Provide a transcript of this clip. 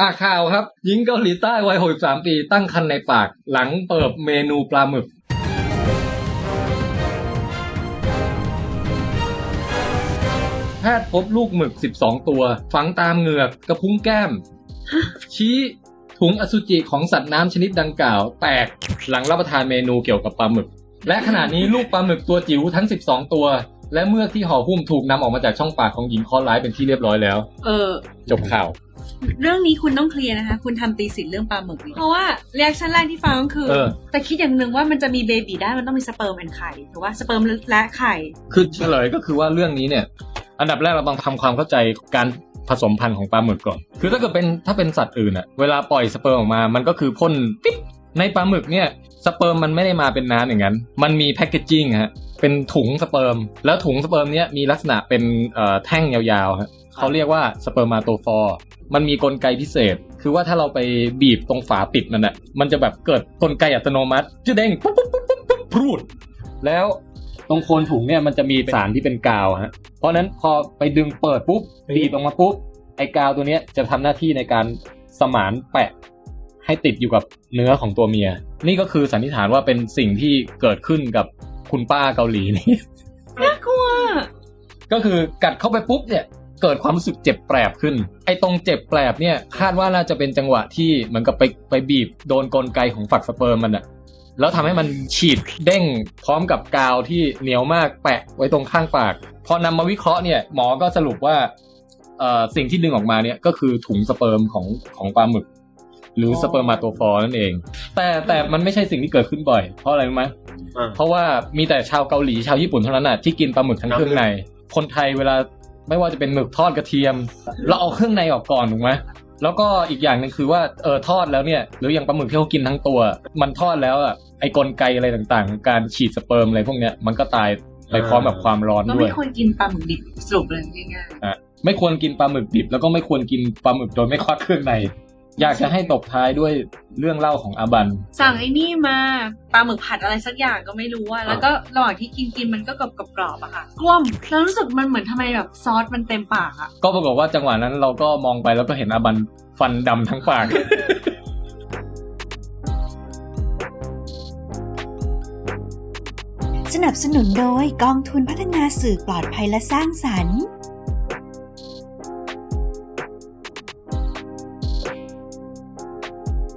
อ่าข่าวครับ หญิงเกาหลีใต้วัย 63 ปี ตั้งครรภ์ในปากหลังเปิดเมนูปลาหมึก แพทย์พบลูกหมึก 12 ตัว ฝังตามเหงือกกระพุ้งแก้ม ชี้ถุงอสุจิของสัตว์น้ำชนิดดังกล่าว แตกหลังรับประทานเมนูเกี่ยวกับปลาหมึก และขณะนี้ลูกปลาหมึกตัวจิ๋วทั้ง 12 ตัว และเมือกที่ห่อหุ้มถูกนำออกมาจากช่องปากของหญิงเคอร้ายเป็นที่เรียบร้อยแล้ว เออ จบข่าว เรื่องนี้คุณต้องเคลียร์นะคะ คุณทำตีสินเรื่องปลาหมึกนี่เพราะว่าเรียกชั่นแรกที่ฟังก็คือเออแต่คิดอย่างหนึ่งว่ามันจะมีเบบีได้มันต้องมีสเปิร์มแอนไข่ถูกว่าสเปิร์มและไข่ คือเฉลยก็คือว่าเรื่องนี้เนี่ย อันดับแรกเราต้องทำความเข้าใจการผสมพันธุ์ของปลาหมึกก่อน คือถ้าเกิดเป็นถ้าเป็นสัตว์อื่นอะเวลาปล่อยสเปิร์มออกมา มันก็คือพ่นปิ๊บในปลาหมึกเนี่ย สเปิร์มมันไม่ได้มาเป็นน้ำอย่างนั้น มันมีแพคเกจจิ้งฮะ เป็นถุงสเปิร์ม แล้วถุงสเปิร์มเนี้ยมีลักษณะเป็นแท่งยาวๆฮะเขาเรียกว่าสเปิร์มาโตฟอร์ มันมีกลไกพิเศษ คือว่าถ้าเราไปบีบตรงฝาปิดมันอะมันจะแบบเกิดกลไกอัตโนมัติจะเด้งปุ๊บปุ๊บปุ๊บปุ๊บปุ๊บพูด แล้วตรงโคนถุงเนี่ยมันจะมีสารที่เป็นกาวฮะ เพราะนั้นพอไปดึงเปิดปุ๊บบีบออกมาปุ๊บไอ้กาวตัวเนี้ยจะทำหน้าที่ในการสมานแปะ ให้ติดอยู่กับเนื้อของตัวเมีย นี่ก็คือสันนิษฐานว่าเป็นสิ่งที่เกิดขึ้นกับคุณป้าเกาหลีนี่น่ากลัวก็คือกัดเข้าไปปุ๊บเนี่ยเกิดความรู้สึกเจ็บแปรบขึ้น ไอ้ตรงเจ็บแปรบเนี่ยคาดว่าน่าจะเป็นจังหวะที่เหมือนกับไปไปบีบโดนกลไกของฝักสเปิร์มมันอะแล้วทำให้มันฉีดเด้งพร้อมกับกาวที่เหนียวมากแปะไว้ตรงข้างปาก พอนำมาวิเคราะห์เนี่ยหมอก็สรุปว่าเอ่อสิ่งที่ดึงออกมาเนี่ยก็คือถุงสเปิร์มของของปลาหมึก หรือสเปิร์มาโตฟอร์นั่นเอง แต่แต่มันไม่ใช่สิ่งที่เกิดขึ้นบ่อย เพราะอะไรรู้ไหมเพราะว่ามีแต่ชาวเกาหลีชาวญี่ปุ่นเท่านั้นน่ะที่กินปลาหมึกทั้งเครื่องใน คนไทยเวลาไม่ว่าจะเป็นหมึกทอดกระเทียม เราเอาเครื่องในออกก่อนถูกไหมแล้วก็อีกอย่างหนึ่งคือว่าเออทอดแล้วเนี่ย หรืออย่างปลาหมึกที่เขากินทั้งตัว มันทอดแล้วอะไอ้กลไกอะไรต่างๆของการฉีดสเปิร์มอะไรพวกเนี้ยมันก็ตายไปพร้อมกับความร้อนก็ด้วไม่ย ควรกินปลาหมึกดิบสรุปเลยง่ายอะไม่ควรกินปลาหมึกดิบแล้วก็ไม่ควรกินปลาหมึกโดยไม่ทอดเครื่องใน อยากจะให้ตบท้ายด้วยเรื่องเล่าของอาบันๆสั่งไอ้นี่มาปลาหมึกผัดอะไรสักอย่างก็ไม่รู้อะแล้วก็ระหว่างที่กินกินมันก็กรอบกรอบๆอะค่ะกล้วมแล้วรู้สึกมันเหมือนทำไมแบบซอสมันเต็มปากอะก็ปรากฏว่าจังหวะนั้นเราก็มองไปแล้วก็เห็นอาบันฟันดำทั้งปากสนับสนุนโดยกองทุนพัฒนาสื่อปลอดภัยและสร้างสรรค์